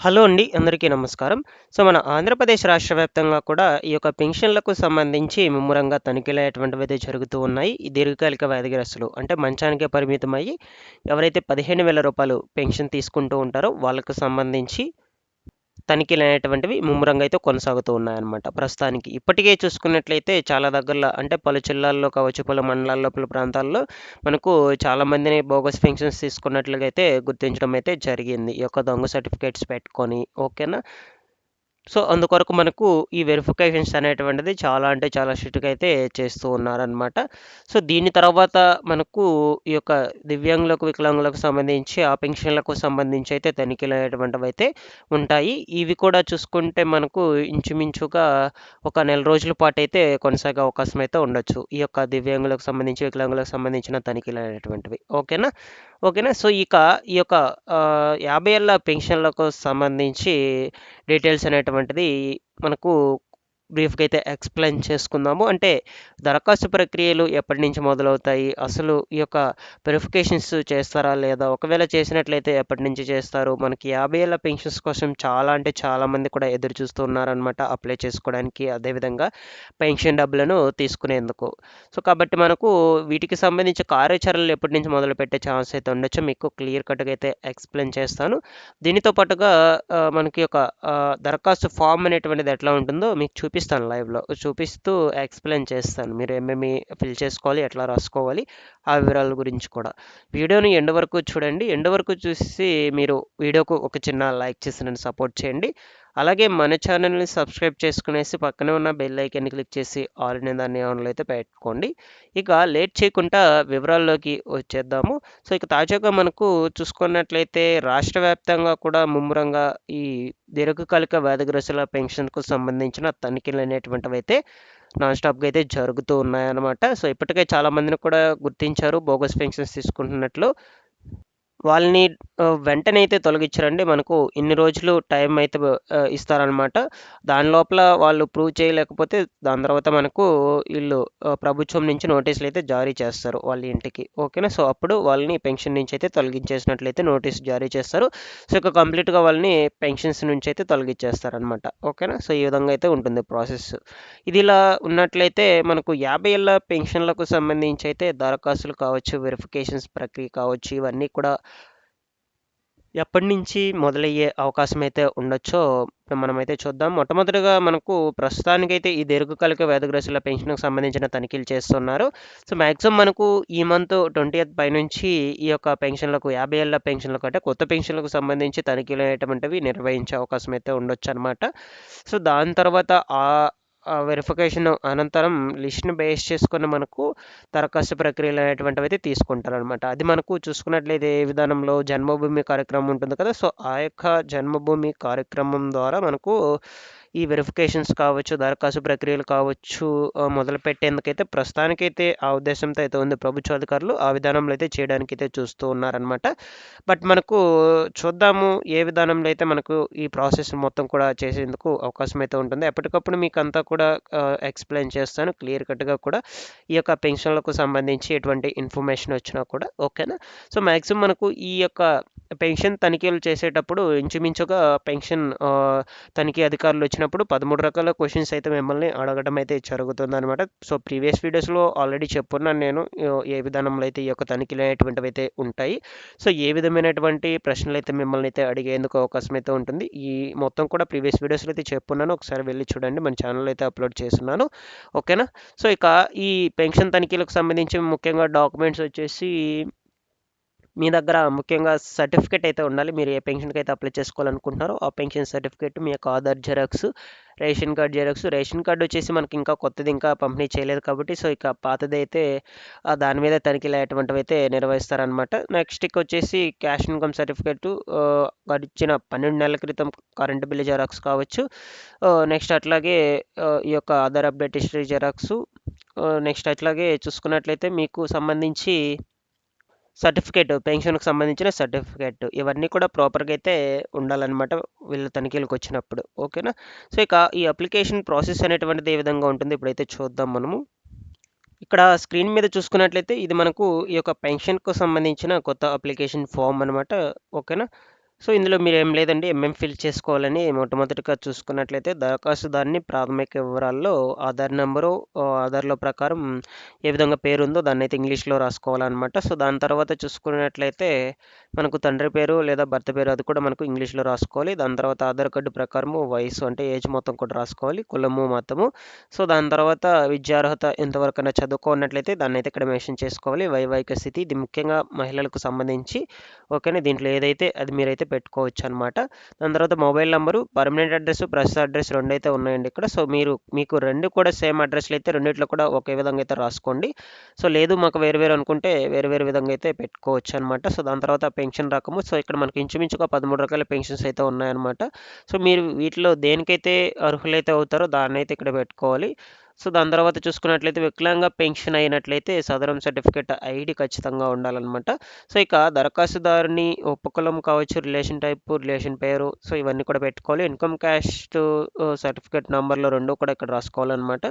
Hello అండి. అందరికీ నమస్కారం. సో, మన ఆంధ్రప్రదేశ్ రాష్ట్ర వ్యాప్తంగా కూడా ఈ యొక్క పెన్షన్‌లకు సంబంధించి ముమ్మరంగా అయితే జరుగుతూ ఉన్నాయి. ఈ దీర్ఘకాలిక వ్యాధిగ్రస్తులు అంటే మంచానికే పరిమితమయ్యి ఎవరైతే పదిహేను వేల రూపాయలు పెన్షన్ తీసుకుంటూ ఉంటారో వాళ్ళకు సంబంధించి తనిఖీలు అనేటువంటివి ముమ్మరంగా అయితే కొనసాగుతూ ఉన్నాయన్నమాట ప్రస్తుతానికి. ఇప్పటికే చూసుకున్నట్లయితే చాలా దగ్గరలో అంటే పలు జిల్లాల్లో కావచ్చు, పలు మండలాల్లో, పలు ప్రాంతాల్లో మనకు చాలామందిని బోగస్ పెన్షన్స్ తీసుకున్నట్లుగా అయితే గుర్తించడం అయితే జరిగింది. ఈ యొక్క దొంగ సర్టిఫికేట్స్ పెట్టుకొని ఓకేనా. సో, అందుకొరకు మనకు ఈ వెరిఫికేషన్స్ అనేటువంటిది చాలా అంటే చాలా స్ట్రిక్ట్‌గా అయితే చేస్తూ ఉన్నారనమాట. సో, దీని తర్వాత మనకు ఈ యొక్క దివ్యాంగులకు, వికలాంగులకు సంబంధించి ఆ పెన్షన్‌లకు సంబంధించి అయితే తనిఖీలు అనేటువంటివి అయితే ఉంటాయి. ఇవి కూడా చూసుకుంటే మనకు ఇంచుమించుగా ఒక నెల రోజుల పాటైతే కొనసాగే అవకాశం అయితే ఉండొచ్చు. ఈ యొక్క దివ్యాంగులకు సంబంధించి, వికలాంగులకు సంబంధించిన తనిఖీలు అనేటువంటివి ఓకేనా. ఓకేనా. సో, ఇక ఈ యొక్క యాభై ఏళ్ళ పెన్షన్‌లకు సంబంధించి డీటెయిల్స్ అనేటువంటిది మనకు బ్రీఫ్‌గా అయితే ఎక్స్‌ప్లెయిన్ చేసుకుందాము. అంటే దరఖాస్తు ప్రక్రియలు ఎప్పటి నుంచి మొదలవుతాయి? అసలు ఈ యొక్క వెరిఫికేషన్స్ చేస్తారా లేదా? ఒకవేళ చేసినట్లయితే ఎప్పటి నుంచి చేస్తారు? మనకి యాభై ఏళ్ళ పెన్షన్స్ కోసం చాలా అంటే చాలామంది కూడా ఎదురు చూస్తూ ఉన్నారనమాట అప్లై చేసుకోవడానికి. అదేవిధంగా పెన్షన్ డబ్బులను తీసుకునేందుకు. సో, కాబట్టి మనకు వీటికి సంబంధించి కార్యాచరణలు ఎప్పటి నుంచి మొదలుపెట్టే ఛాన్స్ అయితే ఉండొచ్చో మీకు క్లియర్ కట్‌గా అయితే ఎక్స్‌ప్లెయిన్ చేస్తాను. దీనితో పాటుగా మనకి ఒక దరఖాస్తు ఫామ్ అనేటువంటిది ఎట్లా ఉంటుందో మీకు చూపిస్తాను లైవ్‌లో. చూపిస్తూ ఎక్స్‌ప్లెయిన్ చేస్తాను. మీరు ఏమేమి ఫిల్ చేసుకోవాలి, ఎట్లా రాసుకోవాలి ఆ వివరాల గురించి కూడా. వీడియోని ఎండ్ వరకు చూడండి. ఎండ్ వరకు చూసి మీరు వీడియోకు ఒక చిన్న లైక్ చేసి నన్ను సపోర్ట్ చేయండి. అలాగే మన ఛానల్‌ని సబ్స్క్రైబ్ చేసుకునేసి పక్కనే ఉన్న బెల్ ఐకాన్‌ని క్లిక్ చేసి ఆల్ అనే దాన్ని ఆన్‌లో అయితే పెట్టుకోండి. ఇక లేట్ చేయకుండా వివరాల్లోకి వచ్చేద్దాము. సో, ఇక తాజాగా మనకు చూసుకున్నట్లయితే రాష్ట్ర వ్యాప్తంగా కూడా ముమ్మరంగా ఈ దీర్ఘకాలిక వ్యాధిగ్రస్తుల పెన్షన్‌కు సంబంధించిన తనిఖీలు అనేటువంటివి అయితే నాన్ స్టాప్‌గా అయితే జరుగుతూ ఉన్నాయన్నమాట. సో, ఇప్పటికే చాలామందిని కూడా గుర్తించారు బోగస్ పెన్షన్స్ తీసుకుంటున్నట్లు. వాళ్ళని వెంటనే అయితే తొలగించారండి మనకు ఇన్ని రోజులు టైం అయితే ఇస్తారనమాట. దాని లోపల వాళ్ళు ప్రూవ్ చేయలేకపోతే దాని తర్వాత మనకు వీళ్ళు ప్రభుత్వం నుంచి నోటీసులు అయితే జారీ చేస్తారు వాళ్ళ ఇంటికి. ఓకేనా. సో, అప్పుడు వాళ్ళని పెన్షన్ నుంచి అయితే తొలగించేసినట్లయితే నోటీస్ జారీ చేస్తారు. సో, ఇక కంప్లీట్‌గా వాళ్ళని పెన్షన్స్ నుంచి అయితే తొలగించేస్తారనమాట. ఓకేనా. సో, ఈ విధంగా అయితే ఉంటుంది ప్రాసెస్. ఇదిలా ఉన్నట్లయితే మనకు యాభై ఏళ్ళ పెన్షన్‌లకు సంబంధించి అయితే దరఖాస్తులు కావచ్చు, వెరిఫికేషన్స్ ప్రక్రియ కావచ్చు ఇవన్నీ కూడా ఎప్పటినుంచి మొదలయ్యే అవకాశం అయితే ఉండొచ్చో మనమైతే చూద్దాం. మొట్టమొదటిగా మనకు ప్రస్తుతానికైతే ఈ దీర్ఘకాలిక వ్యాధిగ్రస్తుల పెన్షన్‌కి సంబంధించిన తనిఖీలు చేస్తున్నారు. సో, మ్యాక్సిమం మనకు ఈ మంత్ ట్వంటీ పై నుంచి ఈ యొక్క పెన్షన్‌లకు యాభై ఏళ్ళ పెన్షన్‌లకు అంటే కొత్త పెన్షన్‌లకు సంబంధించి తనిఖీలు అనేటువంటివి నిర్వహించే అవకాశం అయితే ఉండొచ్చనమాట. సో, దాని తర్వాత ఆ వెరిఫికేషన్ అనంతరం లిస్ట్‌ని బేస్ చేసుకుని మనకు దరఖాస్తు ప్రక్రియలు అనేటువంటివి అయితే తీసుకుంటారనమాట. అది మనకు చూసుకున్నట్లయితే ఏ విధానంలో జన్మభూమి కార్యక్రమం ఉంటుంది కదా! సో, ఆ యొక్క జన్మభూమి కార్యక్రమం ద్వారా మనకు ఈ వెరిఫికేషన్స్ కావచ్చు, దరఖాస్తు ప్రక్రియలు కావచ్చు మొదలుపెట్టేందుకైతే ప్రస్తుతానికైతే ఆ ఉద్దేశంతో అయితే ఉంది ప్రభుత్వ అధికారులు. ఆ విధానంలో అయితే చేయడానికైతే చూస్తూ ఉన్నారనమాట. బట్ మనకు చూద్దాము ఏ విధానంలో అయితే మనకు ఈ ప్రాసెస్ మొత్తం కూడా చేసేందుకు అవకాశం అయితే ఉంటుంది. ఎప్పటికప్పుడు మీకు అంతా కూడా ఎక్స్‌ప్లెయిన్ చేస్తాను క్లియర్ కట్‌గా కూడా. ఈ యొక్క పెన్షన్‌లకు సంబంధించి ఎటువంటి ఇన్ఫర్మేషన్ వచ్చినా కూడా ఓకేనా. సో, మాక్సిమం మనకు ఈ యొక్క పెన్షన్ తనిఖీలు చేసేటప్పుడు ఇంచుమించుగా పెన్షన్ తనిఖీ అధికారులు వచ్చిన వచ్చినప్పుడు 13 రకాల క్వశ్చన్స్ అయితే మిమ్మల్ని అడగడం అయితే జరుగుతుందనమాట. సో, ప్రీవియస్ వీడియోస్‌లో ఆల్రెడీ చెప్పున్నాను నేను ఏ విధానంలో అయితే ఈ యొక్క తనిఖీలు అనేటువంటివి అయితే ఉంటాయి. సో, ఏ విధమైనటువంటి ప్రశ్నలు అయితే మిమ్మల్ని అయితే అడిగేందుకు అవకాశం అయితే ఉంటుంది. ఈ మొత్తం కూడా ప్రీవియస్ వీడియోస్‌లో అయితే చెప్పున్నాను. ఒకసారి వెళ్ళి చూడండి. మన ఛానల్‌లో అయితే అప్లోడ్ చేస్తున్నాను ఓకేనా. సో, ఇక ఈ పెన్షన్ తనిఖీలకు సంబంధించి ముఖ్యంగా డాక్యుమెంట్స్ వచ్చేసి మీ దగ్గర ముఖ్యంగా సర్టిఫికేట్ అయితే ఉండాలి. మీరు ఏ పెన్షన్కి అయితే అప్లై చేసుకోవాలనుకుంటున్నారో ఆ పెన్షన్ సర్టిఫికేట్, మీ యొక్క Aadhaar xerox ration card xerox ration card వచ్చేసి మనకి ఇంకా కొత్తది ఇంకా పంపిణీ చేయలేదు కాబట్టి సో, ఇక పాతది అయితే దాని మీద తనిఖీలు అయ్యేటువంటివి అయితే నిర్వహిస్తారనమాట. నెక్స్ట్ ఇక వచ్చేసి క్యాష్ ఇన్‌కమ్ సర్టిఫికేట్ గడిచిన 12 నెలల క్రితం కరెంట్ బిల్ జెరాక్స్ కావచ్చు. నెక్స్ట్ అట్లాగే ఈ యొక్క Aadhaar update history xerox. Next అట్లాగే చూసుకున్నట్లయితే మీకు సంబంధించి సర్టిఫికేట్ పెన్షన్‌కి సంబంధించిన సర్టిఫికేట్ ఇవన్నీ కూడా ప్రాపర్‌గా అయితే ఉండాలన్నమాట వీళ్ళ తనిఖీలకు వచ్చినప్పుడు. ఓకేనా. సో, ఇక ఈ అప్లికేషన్ ప్రాసెస్ అనేటువంటిది ఏ విధంగా ఉంటుంది ఇప్పుడైతే చూద్దాం మనము. ఇక్కడ స్క్రీన్ మీద చూసుకున్నట్లయితే ఇది మనకు ఈ యొక్క పెన్షన్‌కు సంబంధించిన కొత్త అప్లికేషన్ ఫామ్ అనమాట. ఓకేనా. సో ఇందులో మీరు ఏం లేదండి ఎంఎం ఫిల్ చేసుకోవాలని మొట్టమొదటిగా చూసుకున్నట్లయితే దరఖాస్తుదారుని ప్రాథమిక వివరాల్లో ఆధార్ నెంబరు ఆధార్లో ప్రకారం ఏ విధంగా పేరు ఉందో దాన్ని అయితే ఇంగ్లీష్లో రాసుకోవాలన్నమాట. సో దాని తర్వాత చూసుకున్నట్లయితే మనకు తండ్రి పేరు లేదా భర్త పేరు అది కూడా మనకు ఇంగ్లీష్లో రాసుకోవాలి. దాని తర్వాత ఆధార్ కార్డు ప్రకారము వయసు అంటే ఏజ్ మొత్తం కూడా రాసుకోవాలి కులము మతము. సో దాని తర్వాత విద్యార్హత ఎంతవరకైనా చదువుకున్నట్లయితే దాన్ని అయితే ఇక్కడ మెన్షన్ చేసుకోవాలి. వైవాహిక స్థితి ఇది ముఖ్యంగా మహిళలకు సంబంధించి ఓకేనా? దీంట్లో ఏదైతే అది మీరైతే పెట్టుకోవచ్చు అనమాట దాని తర్వాత మొబైల్ నెంబరు పర్మనెంట్ అడ్రస్ ప్రస్తుత అడ్రస్ రెండు అయితే ఉన్నాయండి ఇక్కడ. సో మీరు మీకు రెండు కూడా సేమ్ అడ్రస్లు అయితే రెండిట్లో కూడా ఒకే విధంగా అయితే రాసుకోండి. సో లేదు మాకు వేరు వేరు అనుకుంటే వేరు వేరు విధంగా అయితే పెట్టుకోవచ్చు అనమాట సో దాని తర్వాత పెన్షన్ రకము. సో ఇక్కడ మనకి ఇంచుమించుగా పదమూడు రకాల పెన్షన్స్ అయితే ఉన్నాయన్నమాట సో మీరు వీటిలో దేనికైతే అర్హులైతే అవుతారో దాన్ని అయితే ఇక్కడ పెట్టుకోవాలి. సో దాని తర్వాత చూసుకున్నట్లయితే వికలాంగ పెన్షన్ అయినట్లయితే సదరం సర్టిఫికేట్ ఐడి ఖచ్చితంగా ఉండాలన్నమాట. సో ఇక దరఖాస్తుదారుని ఉపకులం కావచ్చు రిలేషన్ టైప్ రిలేషన్ పేరు సో ఇవన్నీ కూడా పెట్టుకోవాలి. ఇన్కమ్ క్యాస్ట్ సర్టిఫికేట్ నెంబర్లో రెండు కూడా ఇక్కడ రాసుకోవాలన్నమాట.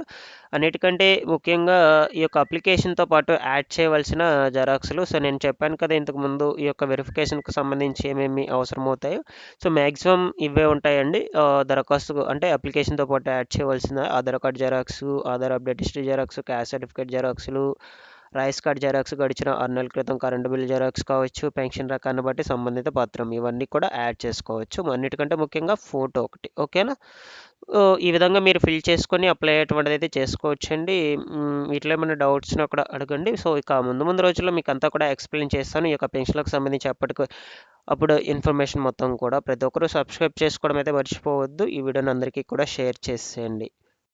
అన్నిటికంటే ముఖ్యంగా ఈ యొక్క అప్లికేషన్తో పాటు యాడ్ చేయవలసిన జెరాక్స్లు. సో నేను చెప్పాను కదా ఇంతకుముందు ఈ యొక్క వెరిఫికేషన్కి సంబంధించి ఏమేమి అవసరం అవుతాయో సో మ్యాక్సిమం ఇవే ఉంటాయండి. దరఖాస్తు అంటే అప్లికేషన్తో పాటు యాడ్ చేయవలసిన Aadhaar card xerox Aadhaar update history xerox caste certificate జెరాక్స్లు rice card xerox గడిచిన ఆరు నెలల క్రితం కరెంటు బిల్ జెరాక్స్ కావచ్చు పెన్షన్ రకాన్ని బట్టి సంబంధిత పత్రం ఇవన్నీ కూడా యాడ్ చేసుకోవచ్చు. అన్నిటికంటే ముఖ్యంగా ఫోటో ఒకటి ఓకేనా? ఈ విధంగా మీరు ఫిల్ చేసుకొని అప్లై అయ్యేటువంటిది అయితే చేసుకోవచ్చండి. ఇట్లా వీటిలో ఏమైనా డౌట్స్ కూడా అడగండి. సో ఇక ముందు ముందు రోజుల్లో మీకు అంతా కూడా ఎక్స్ప్లెయిన్ చేస్తాను. ఈ యొక్క పెన్షన్లకు సంబంధించి అప్పటికి అప్పుడు ఇన్ఫర్మేషన్ మొత్తం కూడా ప్రతి ఒక్కరూ సబ్స్క్రైబ్ చేసుకోవడం అయితే మర్చిపోవద్దు. ఈ వీడియోని అందరికీ కూడా షేర్ చేసేయండి.